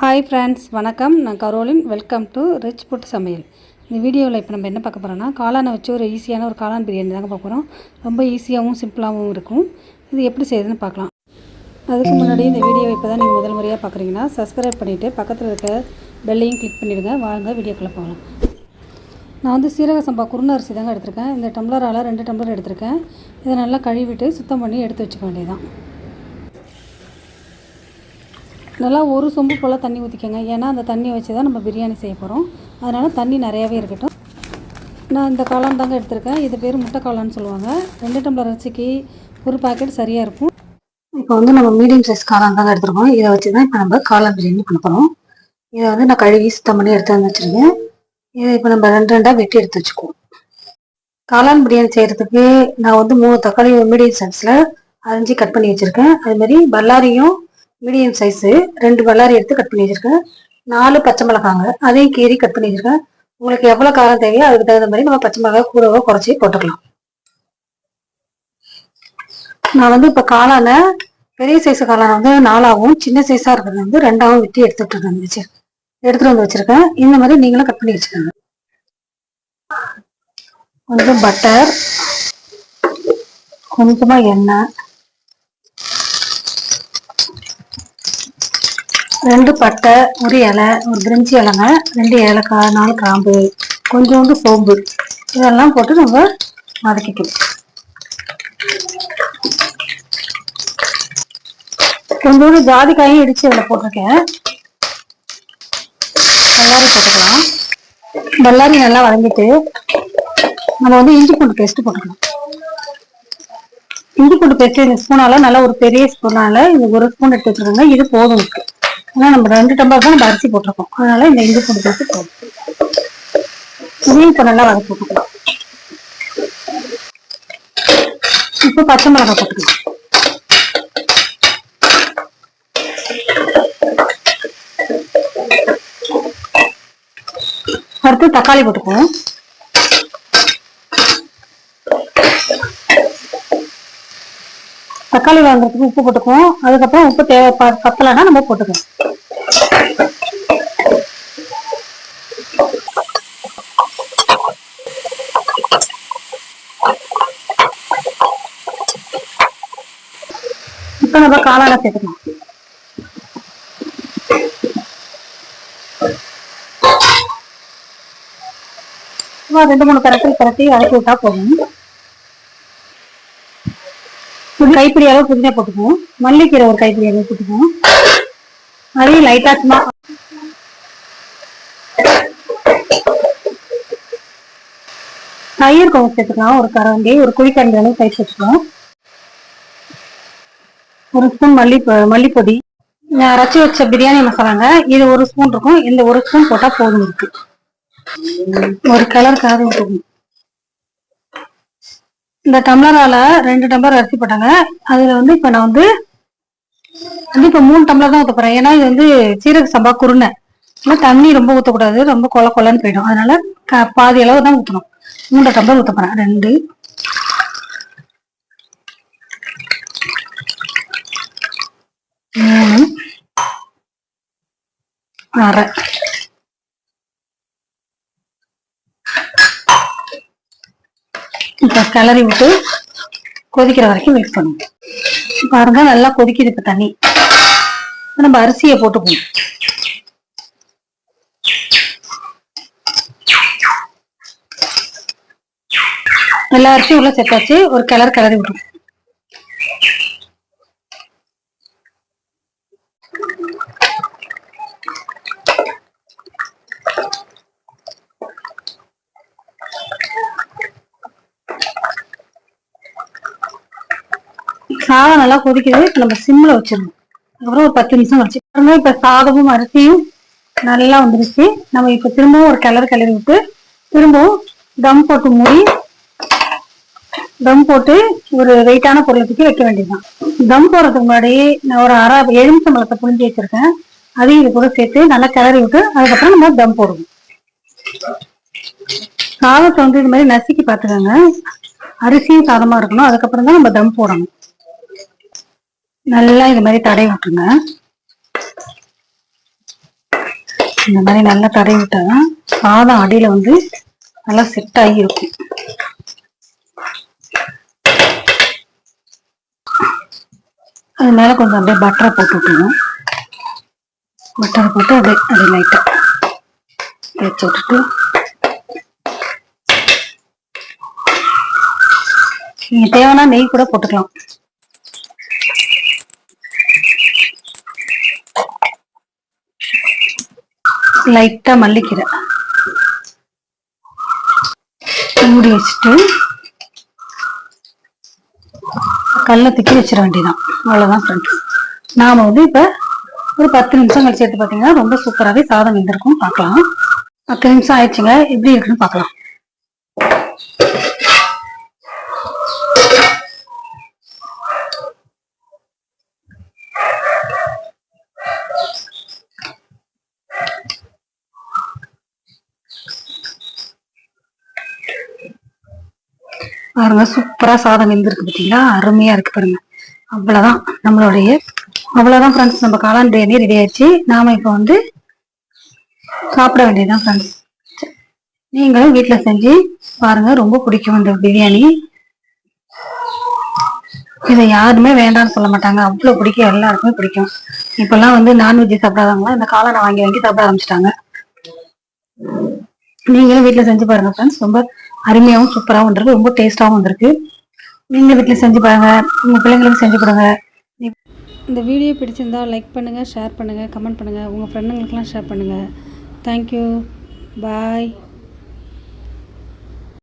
Hi friends வணக்கம். நான் Caroline. Welcome to rich food சமையல். இந்த வீடியோவில் இப்போ நம்ம என்ன பார்க்க போகிறோம்னா காளானை வச்சு ஒரு ஈஸியான ஒரு காளான் பிரியாணி தாங்க பார்க்க போகிறோம் ரொம்ப ஈஸியாகவும் சிம்பிளாகவும் இருக்கும். இது எப்படி செய்யுதுன்னு பார்க்கலாம். அதுக்கு முன்னாடி இந்த வீடியோ இப்போ தான் நீங்கள் முதல் முறையாக பார்க்குறீங்கன்னா சப்ஸ்கிரைப் பண்ணிவிட்டு பக்கத்தில் இருக்க பெல்லையும் கிளிக் பண்ணிவிடுங்க வாங்க வீடியோக்குள்ளே போகலாம். நான் வந்து சீரக சம்பா குருண அரிசி தாங்க எடுத்திருக்கேன். இந்த டம்ளரால் ரெண்டு டம்ளர் எடுத்திருக்கேன். இதை நல்லா கழுவிட்டு சுத்தம் பண்ணி எடுத்து வச்சுக்க வேண்டியதான் நல்லா ஒரு சொம்பு போல் தண்ணி ஊற்றிக்கோங்க ஏன்னா அந்த தண்ணியை வச்சு தான் நம்ம பிரியாணி செய்ய போகிறோம் அதனால் தண்ணி நிறையாவே இருக்கட்டும். நான் இந்த காளான் தாங்க எடுத்திருக்கேன். இது பேர் முட்டை காளான்னு சொல்லுவாங்க. ரெண்டு டம்ளர் அரிசிக்கு ஒரு பாக்கெட் சரியாக இருக்கும். இப்போ வந்து நம்ம மீடியம் சைஸ் காளான் தாங்க எடுத்துருக்கோம். இதை வச்சு தான் இப்போ நம்ம காளான் பிரியாணி பண்ண போகிறோம் இதை வந்து நான் கழுவி சுத்தம் பண்ணி எடுத்து வந்து வச்சுருக்கேன். இதை இப்போ நம்ம ரெண்டு ரெண்டாக வெட்டி எடுத்து வச்சுக்குவோம். காளான் பிரியாணி செய்கிறதுக்கு நான் வந்து மூணு தக்காளி மீடியம் சைஸில் அரிஞ்சு கட் பண்ணி வச்சுருக்கேன். அதுமாதிரி பல்லாரியும் மீடியம் சைஸு ரெண்டு பல்லாரி எடுத்து கட் பண்ணி வச்சுருக்கேன். நாலு பச்சை மிளகாங்க அதையும் கீறி கட் பண்ணி வச்சுருக்கேன். உங்களுக்கு எவ்வளோ காரம் தேவையோ அதுக்கு தகுந்த மாதிரி நம்ம பச்சை மிளகா கூடவோ குறைச்சி போட்டுக்கலாம். நான் வந்து இப்போ காளானை பெரிய சைஸ் காளானை வந்து நாலாவும் சின்ன சைஸாக இருக்கிறது வந்து ரெண்டாவும் வெட்டி எடுத்துட்டு வந்துச்சு எடுத்துட்டு வந்து வச்சிருக்கேன். இந்த மாதிரி நீங்களும் கட் பண்ணி வச்சுக்கோங்க. கொஞ்சம் பட்டர் கொஞ்சமா எண்ணெய் ரெண்டு பட்டை ஒரு இலை ஒரு பிரிஞ்சி இலைங்க ரெண்டு ஏலக்காய் நாலு கிராம்பு கொஞ்சோண்டு சோம்பு. இதெல்லாம் போட்டு நம்ம வதக்கிக்கணும். கொஞ்சோண்டு ஜாதிக்காயும் இடிச்சு இதில் போட்டிருக்கேன். பல்லாரி போட்டுக்கலாம். பல்லாரி நல்லா வதங்கிட்டு நம்ம வந்து இஞ்சி பூண்டு பேஸ்ட் போட்டுக்கலாம். இஞ்சி பூண்டு பேஸ்ட் இந்த ஸ்பூனால நல்லா ஒரு பெரிய ஸ்பூனால இது ஒரு ஸ்பூன் எடுத்து வச்சுருக்கோங்க இது போதும். இருக்கு ஏன்னா நம்ம ரெண்டு டம்ளர் தான் நம்ம அரிசி போட்டிருக்கோம். அதனால இந்த இந்து பூண்டு பேஸ்ட் போதும். இதையும் இப்போ நல்லா வதக்கி போட்டுக்கலாம் இப்போ பச்சை மிளகாய் போட்டுக்கலாம். அடுத்து தக்காளி போட்டுக்குவோம். தக்காளி வாங்குறதுக்கு உப்பு போட்டுக்குவோம். அதுக்கப்புறம் உப்பு தேவை பத்தலைன்னா நம்ம போட்டுக்குவோம் இப்போ நம்ம காளான சேர்த்துக்கலாம். ரெண்டு மூணு கரட்டி கரட்டி அரைச்சி விட்டா போதும் ஒரு கைப்பிடி அளவு புதினா போட்டுக்குவோம். மல்லிக்கீரை ஒரு கைப்பிடி அளவு போட்டுக்குவோம். அதையும் லைட்டா சும்மா தயிர் கொஞ்சம் சேர்த்துக்கலாம். ஒரு கரண்டி ஒரு குழிக்கரண்டி அளவு தயிர் சேர்த்துக்கலாம். ஒரு ஸ்பூன் மல்லி மல்லிப்பொடி. நான் அரைச்சி வச்ச பிரியாணி மசாலாங்க. இது ஒரு ஸ்பூன் இருக்கும். இந்த ஒரு ஸ்பூன் போட்டா போதும் இருக்கு. ஒரு கலர் காது விட்டுக்கணும் இந்த டம்ளரால ரெண்டு டம்ளர் அரிசி போட்டாங்க. அதுல வந்து இப்ப நான் வந்து வந்து இப்ப மூணு டம்ளர் தான் ஊத்த போறேன். ஏன்னா இது வந்து சீரக சம்பா குருணை. ஆனால் தண்ணி ரொம்ப ஊத்தக்கூடாது. ரொம்ப கொல கொலன்னு போயிடும். அதனால க- பாதி அளவு தான் ஊத்தணும். மூணு டம்ளர் ஊத்த போறேன். ரெண்டு. மூணு. அரை. இப்போ கிளறி விட்டு கொதிக்கிற வரைக்கும் வெயிட் பண்ணுவோம் பாருங்க நல்லா கொதிக்குது இப்போ தண்ணி. நம்ம அரிசியை போட்டுக்குவோம் எல்லா அரிசியும் உள்ள சேர்த்தாச்சு ஒரு கிளறு கிளறி விட்டுருவோம் சாதம் நல்லா கொதிக்குது. இப்போ நம்ம சிம்மில் வச்சிடணும். அதுக்கப்புறம் ஒரு பத்து நிமிஷம் வச்சு பாருங்க இப்போ சாதமும் அரிசியும் நல்லா வந்துருச்சு. நம்ம இப்போ திரும்பவும் ஒரு கிளறு கிளறி விட்டு திரும்பவும் தம் போட்டு மூடி தம் போட்டு ஒரு வெயிட்டான பொருளத்துக்கு வைக்க வேண்டியதுதான். தம் போடுறதுக்கு முன்னாடி நான் ஒரு அரை எலுமிச்சம்பழத்தை புழிஞ்சு வச்சிருக்கேன். அதையும் இது கூட சேர்த்து நல்லா கிளறி விட்டு அதுக்கப்புறம் நம்ம தம் போடுவோம் சாதத்தை வந்து இது மாதிரி நசுக்கி பார்த்துக்கோங்க. அரிசியும் சாதமா இருக்கணும். அதுக்கப்புறம் தான் நம்ம தம் போடணும். நல்லா இது மாதிரி தடவி விட்டுருங்க. இந்த மாதிரி நல்லா தடவி விட்டாதான் சாதம் அடியில் வந்து நல்லா செட் ஆகி இருக்கும். அது மேலே கொஞ்சம் அப்படியே பட்டரை போட்டு விட்டுணும் பட்டரை போட்டு அப்படியே அப்படியே லைட்டாக தேய்ச்சி விட்டுட்டு நீங்கள் தேவைன்னா நெய் கூட போட்டுக்கலாம். லைட்டா மல்லிக்கீரை. மூடி வச்சுட்டு கல்லை திக்கி வச்சிட வேண்டியதான் அவ்வளோதான் ஃப்ரெண்ட்ஸ் நாம வந்து இப்போ ஒரு பத்து நிமிஷம் கழிச்சு எடுத்து பார்த்தீங்கன்னா ரொம்ப சூப்பராகவே சாதம் வெந்திருக்கும் பார்க்கலாம். பத்து நிமிஷம் ஆயிடுச்சுங்க. எப்படி இருக்குன்னு பார்க்கலாம். பாருங்க சூப்பரா சாதம் வெந்திருக்கு பார்த்தீங்களா அருமையா இருக்கு பாருங்க. அவ்வளவுதான் நம்மளுடைய அவ்வளவுதான் ஃப்ரெண்ட்ஸ் நம்ம காளான் பிரியாணி ரெடி ஆயிடுச்சு. நாம இப்போ வந்து சாப்பிட வேண்டியதுதான் ஃப்ரெண்ட்ஸ் நீங்களும் வீட்டில் செஞ்சு பாருங்க ரொம்ப பிடிக்கும் இந்த பிரியாணி. இதை யாருமே வேண்டாம்னு சொல்ல மாட்டாங்க. அவ்வளோ பிடிக்கும். எல்லாருக்குமே பிடிக்கும். இப்பெல்லாம் வந்து நான்வெஜ் சாப்பிடாதவங்களா இந்த காளானை வாங்கி வாங்கி சாப்பிட ஆரம்பிச்சிட்டாங்க. நீங்களும் வீட்டில் செஞ்சு பாருங்க ஃப்ரெண்ட்ஸ் ரொம்ப அருமையாகவும் சூப்பராகவும் வந்திருக்கு. ரொம்ப டேஸ்டாகவும் வந்திருக்கு. நீங்கள் வீட்டில் செஞ்சு பாருங்க. உங்கள் பிள்ளைங்களுக்கு செஞ்சு கொடுங்க. இந்த வீடியோ பிடிச்சிருந்தா லைக் பண்ணுங்கள் ஷேர் பண்ணுங்கள் கமெண்ட் பண்ணுங்கள் உங்கள் ஃப்ரெண்டுங்களுக்கெல்லாம் ஷேர் பண்ணுங்கள் தேங்க்யூ பாய்